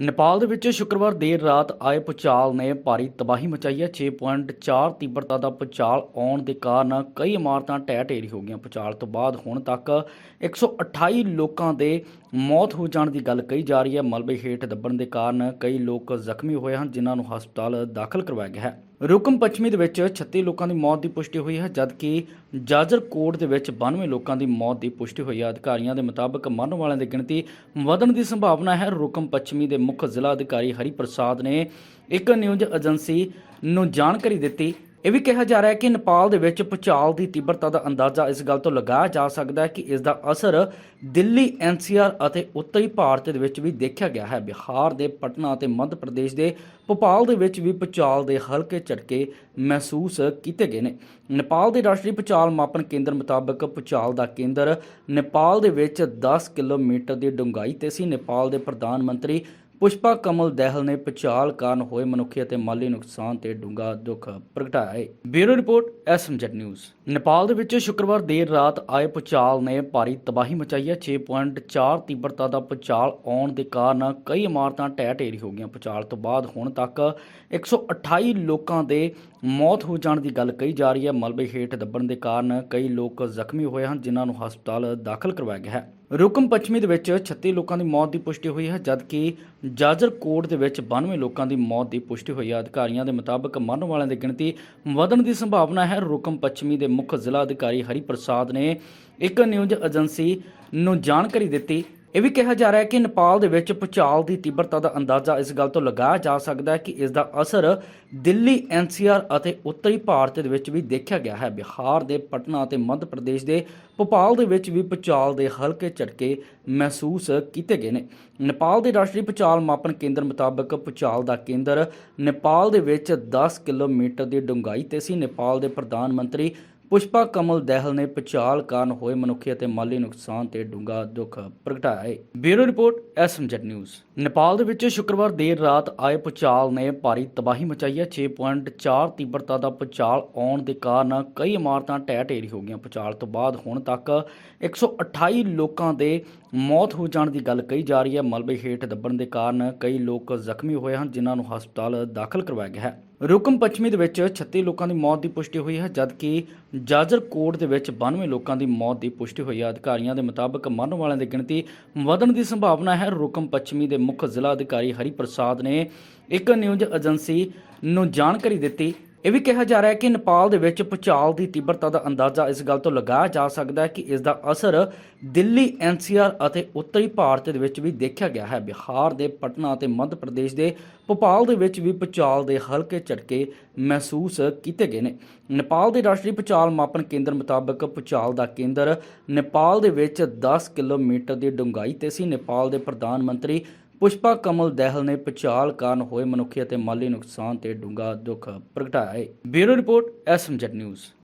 ਨੇਪਾਲ ਦੇ ਵਿੱਚ ਸ਼ੁੱਕਰਵਾਰ ਦੇਰ ਰਾਤ ਆਏ ਭੂਚਾਲ ਨੇ ਭਾਰੀ ਤਬਾਹੀ ਮਚਾਈ ਹੈ। 6.4 ਤੀਬਰਤਾ ਦਾ ਭੂਚਾਲ ਆਉਣ ਦੇ ਕਾਰਨ ਕਈ ਇਮਾਰਤਾਂ ਢਹਿ ਢੇਰੀ ਹੋ ਗਈਆਂ। ਭੂਚਾਲ ਤੋਂ ਬਾਅਦ ਹੁਣ ਤੱਕ 128 ਲੋਕਾਂ ਦੇ ਮੌਤ ਹੋ ਜਾਣ ਦੀ ਗੱਲ ਕਹੀ ਜਾ ਰਹੀ ਹੈ। ਮਲਬੇ ਹੇਠ ਦੱਬਣ ਦੇ ਕਾਰਨ ਕਈ ਲੋਕ ਜ਼ਖਮੀ ਹੋਏ ਹਨ, ਜਿਨ੍ਹਾਂ ਨੂੰ ਹਸਪਤਾਲ ਦਾਖਲ ਕਰਵਾਇਆ ਗਿਆ ਹੈ। ਰੁਕਮ ਪੱਛਮੀ ਦੇ ਵਿੱਚ 36 ਲੋਕਾਂ ਦੀ ਮੌਤ ਦੀ ਪੁਸ਼ਟੀ ਹੋਈ ਹੈ, ਜਦਕਿ ਜਾਜਰਕੋਟ ਦੇ ਵਿੱਚ 92 ਲੋਕਾਂ ਦੀ ਮੌਤ ਦੀ ਪੁਸ਼ਟੀ ਹੋਈ ਹੈ। ਅਧਿਕਾਰੀਆਂ ਦੇ ਮੁਤਾਬਕ ਮਰਨ ਵਾਲਿਆਂ ਦੀ ਗਿਣਤੀ ਵਧਣ ਦੀ ਸੰਭਾਵਨਾ ਹੈ। ਰੁਕਮ ਪੱਛਮੀ ਦੇ ਮੁੱਖ ਜ਼ਿਲ੍ਹਾ ਅਧਿਕਾਰੀ ਹਰੀ ਪ੍ਰਸਾਦ ਨੇ ਇੱਕ ਨਿਊਜ਼ ਏਜੰਸੀ ਨੂੰ ਜਾਣਕਾਰੀ ਦਿੱਤੀ ਇਹ ਵੀ ਕਿਹਾ ਜਾ ਰਿਹਾ ਹੈ ਕਿ ਨੇਪਾਲ ਦੇ ਵਿੱਚ ਭੂਚਾਲ ਦੀ ਤੀਬਰਤਾ ਦਾ ਅੰਦਾਜ਼ਾ ਇਸ ਗੱਲ ਤੋਂ ਲਗਾਇਆ ਜਾ ਸਕਦਾ ਹੈ ਕਿ ਇਸ ਦਾ ਅਸਰ ਦਿੱਲੀ ਐਨਸੀਆਰ ਅਤੇ ਉੱਤਰੀ ਭਾਰਤ ਦੇ ਵਿੱਚ ਵੀ ਦੇਖਿਆ ਗਿਆ ਹੈ। ਬਿਹਾਰ ਦੇ ਪਟਨਾ ਅਤੇ ਮੱਧ ਪ੍ਰਦੇਸ਼ ਦੇ ਭੋਪਾਲ ਦੇ ਵਿੱਚ ਵੀ ਭੂਚਾਲ ਦੇ ਹਲਕੇ ਝਟਕੇ ਮਹਿਸੂਸ ਕੀਤੇ ਗਏ ਨੇ। ਨੇਪਾਲ ਦੇ ਰਾਸ਼ਟਰੀ ਭੂਚਾਲ ਮਾਪਨ ਕੇਂਦਰ ਮੁਤਾਬਕ ਭੂਚਾਲ ਦਾ ਕੇਂਦਰ ਨੇਪਾਲ ਦੇ ਵਿੱਚ 10 ਕਿਲੋਮੀਟਰ ਦੀ ਡੂੰਘਾਈ ਤੇ ਸੀ। ਨੇਪਾਲ ਦੇ ਪ੍ਰਧਾਨ ਮੰਤਰੀ ਪੁਸ਼ਪਾ ਕਮਲ ਦਹਿਲ ਨੇ ਭੂਚਾਲ ਕਾਰਨ ਹੋਏ ਮਨੁੱਖੀ ਅਤੇ ਮਾਲੀ ਨੁਕਸਾਨ ਤੇ ਡੂੰਘਾ ਦੁੱਖ ਪ੍ਰਗਟਾਇਆ ਹੈ bureau report SMZ news. Nepal ਦੇ ਵਿੱਚ ਸ਼ੁੱਕਰਵਾਰ ਦੇਰ ਰਾਤ ਆਏ ਭੂਚਾਲ ਨੇ ਭਾਰੀ ਤਬਾਹੀ ਮਚਾਈ ਹੈ। 6.4 ਤੀਬਰਤਾ ਦਾ ਭੂਚਾਲ ਆਉਣ ਦੇ ਕਾਰਨ ਕਈ ਇਮਾਰਤਾਂ ਢਹਿ ਢੇਰੀ ਹੋ ਗਈਆਂ। ਭੂਚਾਲ ਤੋਂ ਬਾਅਦ ਹੁਣ ਤੱਕ 128 ਲੋਕਾਂ ਦੇ ਮੌਤ ਹੋ ਜਾਣ ਦੀ ਗੱਲ ਕਹੀ ਜਾ ਰਹੀ ਹੈ। ਮਲਬੇ ਹੇਠ ਦੱਬਣ ਦੇ ਕਾਰਨ ਕਈ ਲੋਕ ਜ਼ਖਮੀ ਹੋਏ ਹਨ, ਜਿਨ੍ਹਾਂ ਨੂੰ ਹਸਪਤਾਲ ਦਾਖਲ ਕਰਵਾਇਆ ਗਿਆ ਹੈ। ਰੁਕਮ ਪੱਛਮੀ ਦੇ ਵਿੱਚ 36 ਲੋਕਾਂ ਦੀ ਮੌਤ ਦੀ ਪੁਸ਼ਟੀ ਹੋਈ ਹੈ, ਜਦਕਿ ਜਾਜਰਕੋਟ ਦੇ ਵਿੱਚ 92 ਲੋਕਾਂ ਦੀ ਮੌਤ ਦੀ ਪੁਸ਼ਟੀ ਹੋਈ ਹੈ। ਅਧਿਕਾਰੀਆਂ ਦੇ ਮੁਤਾਬਕ ਮਰਨ ਵਾਲਿਆਂ ਦੀ ਗਿਣਤੀ ਵਧਣ ਦੀ ਸੰਭਾਵਨਾ ਹੈ। ਰੁਕਮ ਪੱਛਮੀ ਦੇ ਮੁੱਖ ਜ਼ਿਲ੍ਹਾ ਅਧਿਕਾਰੀ ਹਰੀ ਪ੍ਰਸਾਦ ਨੇ ਇੱਕ ਨਿਊਜ਼ ਏਜੰਸੀ ਨੂੰ ਜਾਣਕਾਰੀ ਦਿੱਤੀ ਇਹ ਵੀ ਕਿਹਾ ਜਾ ਰਿਹਾ ਹੈ ਕਿ ਨੇਪਾਲ ਦੇ ਵਿੱਚ ਭੂਚਾਲ ਦੀ ਤੀਬਰਤਾ ਦਾ ਅੰਦਾਜ਼ਾ ਇਸ ਗੱਲ ਤੋਂ ਲਗਾਇਆ ਜਾ ਸਕਦਾ ਹੈ ਕਿ ਇਸ ਦਾ ਅਸਰ ਦਿੱਲੀ ਐਨਸੀਆਰ ਅਤੇ ਉੱਤਰੀ ਭਾਰਤ ਦੇ ਵਿੱਚ ਵੀ ਦੇਖਿਆ ਗਿਆ ਹੈ। ਬਿਹਾਰ ਦੇ ਪਟਨਾ ਅਤੇ ਮੱਧ ਪ੍ਰਦੇਸ਼ ਦੇ ਭੋਪਾਲ ਦੇ ਵਿੱਚ ਵੀ ਭੂਚਾਲ ਦੇ ਹਲਕੇ ਝਟਕੇ ਮਹਿਸੂਸ ਕੀਤੇ ਗਏ ਨੇ। ਨੇਪਾਲ ਦੇ ਰਾਸ਼ਟਰੀ ਭੂਚਾਲ ਮਾਪਨ ਕੇਂਦਰ ਮੁਤਾਬਕ ਭੂਚਾਲ ਦਾ ਕੇਂਦਰ ਨੇਪਾਲ ਦੇ ਵਿੱਚ 10 ਕਿਲੋਮੀਟਰ ਦੀ ਡੂੰਘਾਈ ਤੇ ਸੀ। ਨੇਪਾਲ ਦੇ ਪ੍ਰਧਾਨ ਮੰਤਰੀ ਪੁਸ਼ਪਾ ਕਮਲ ਦਹਿਲ ਨੇ ਭੂਚਾਲ ਕਾਰਨ ਹੋਏ ਮਨੁੱਖੀ ਅਤੇ ਮਾਲੀ ਨੁਕਸਾਨ ਤੇ ਡੂੰਘਾ ਦੁੱਖ ਪ੍ਰਗਟਾਇਆ ਹੈ bureau report SMZ news. Nepal ਦੇ ਵਿੱਚ ਸ਼ੁੱਕਰਵਾਰ ਦੇਰ ਰਾਤ ਆਏ ਭੂਚਾਲ ਨੇ ਭਾਰੀ ਤਬਾਹੀ ਮਚਾਈ ਹੈ। 6.4 ਤੀਬਰਤਾ ਦਾ ਭੂਚਾਲ ਆਉਣ ਦੇ ਕਾਰਨ ਕਈ ਇਮਾਰਤਾਂ ਢਹਿ ਢੇਰੀ ਹੋ ਗਈਆਂ। ਭੂਚਾਲ ਤੋਂ ਬਾਅਦ ਹੁਣ ਤੱਕ 128 ਲੋਕਾਂ ਦੇ ਮੌਤ ਹੋ ਜਾਣ ਦੀ ਗੱਲ ਕਹੀ ਜਾ ਰਹੀ ਹੈ। ਮਲਬੇ ਹੇਠ ਦੱਬਣ ਦੇ ਕਾਰਨ ਕਈ ਲੋਕ ਜ਼ਖਮੀ ਹੋਏ ਹਨ, ਜਿਨ੍ਹਾਂ ਨੂੰ ਹਸਪਤਾਲ ਦਾਖਲ ਕਰਵਾਇਆ ਗਿਆ ਹੈ। ਰੁਕਮ ਪੱਛਮੀ ਦੇ ਵਿੱਚ 36 ਲੋਕਾਂ ਦੀ ਮੌਤ ਦੀ ਪੁਸ਼ਟੀ ਹੋਈ ਹੈ, ਜਦਕਿ ਜਾਜਰਕੋਟ ਦੇ ਵਿੱਚ 92 ਲੋਕਾਂ ਦੀ ਮੌਤ ਦੀ ਪੁਸ਼ਟੀ ਹੋਈ ਹੈ। ਅਧਿਕਾਰੀਆਂ ਦੇ ਮੁਤਾਬਕ ਮਰਨ ਵਾਲਿਆਂ ਦੀ ਗਿਣਤੀ ਵਧਣ ਦੀ ਸੰਭਾਵਨਾ ਹੈ। ਰੁਕਮ ਪੱਛਮੀ ਦੇ ਮੁੱਖ ਜ਼ਿਲ੍ਹਾ ਅਧਿਕਾਰੀ ਹਰੀ ਪ੍ਰਸਾਦ ਨੇ ਇੱਕ ਨਿਊਜ਼ ਏਜੰਸੀ ਨੂੰ ਜਾਣਕਾਰੀ ਦਿੱਤੀ ਇਹ ਵੀ ਕਿਹਾ ਜਾ ਰਿਹਾ ਹੈ ਕਿ ਨੇਪਾਲ ਦੇ ਵਿੱਚ ਭੂਚਾਲ ਦੀ ਤੀਬਰਤਾ ਦਾ ਅੰਦਾਜ਼ਾ ਇਸ ਗੱਲ ਤੋਂ ਲਗਾਇਆ ਜਾ ਸਕਦਾ ਹੈ ਕਿ ਇਸ ਦਾ ਅਸਰ ਦਿੱਲੀ ਐਨਸੀਆਰ ਅਤੇ ਉੱਤਰੀ ਭਾਰਤ ਦੇ ਵਿੱਚ ਵੀ ਦੇਖਿਆ ਗਿਆ ਹੈ। ਬਿਹਾਰ ਦੇ ਪਟਨਾ ਅਤੇ ਮੱਧ ਪ੍ਰਦੇਸ਼ ਦੇ ਭੋਪਾਲ ਦੇ ਵਿੱਚ ਵੀ ਭੂਚਾਲ ਦੇ ਹਲਕੇ ਝਟਕੇ ਮਹਿਸੂਸ ਕੀਤੇ ਗਏ ਨੇ। ਨੇਪਾਲ ਦੇ ਰਾਸ਼ਟਰੀ ਭੂਚਾਲ ਮਾਪਨ ਕੇਂਦਰ ਮੁਤਾਬਕ ਭੂਚਾਲ ਦਾ ਕੇਂਦਰ ਨੇਪਾਲ ਦੇ ਵਿੱਚ 10 ਕਿਲੋਮੀਟਰ ਦੀ ਡੂੰਘਾਈ ਤੇ ਸੀ। ਨੇਪਾਲ ਦੇ ਪ੍ਰਧਾਨ ਮੰਤਰੀ ਪੁਸ਼ਪਾ ਕਮਲ ਦਹਿਲ ਨੇ ਭੂਚਾਲ ਕਾਰਨ ਹੋਏ ਮਨੁੱਖੀ ਅਤੇ ਮਾਲੀ ਨੁਕਸਾਨ ਤੇ ਡੂੰਘਾ ਦੁੱਖ ਪ੍ਰਗਟਾਇਆ ਹੈ। Bureau report, SMZ news.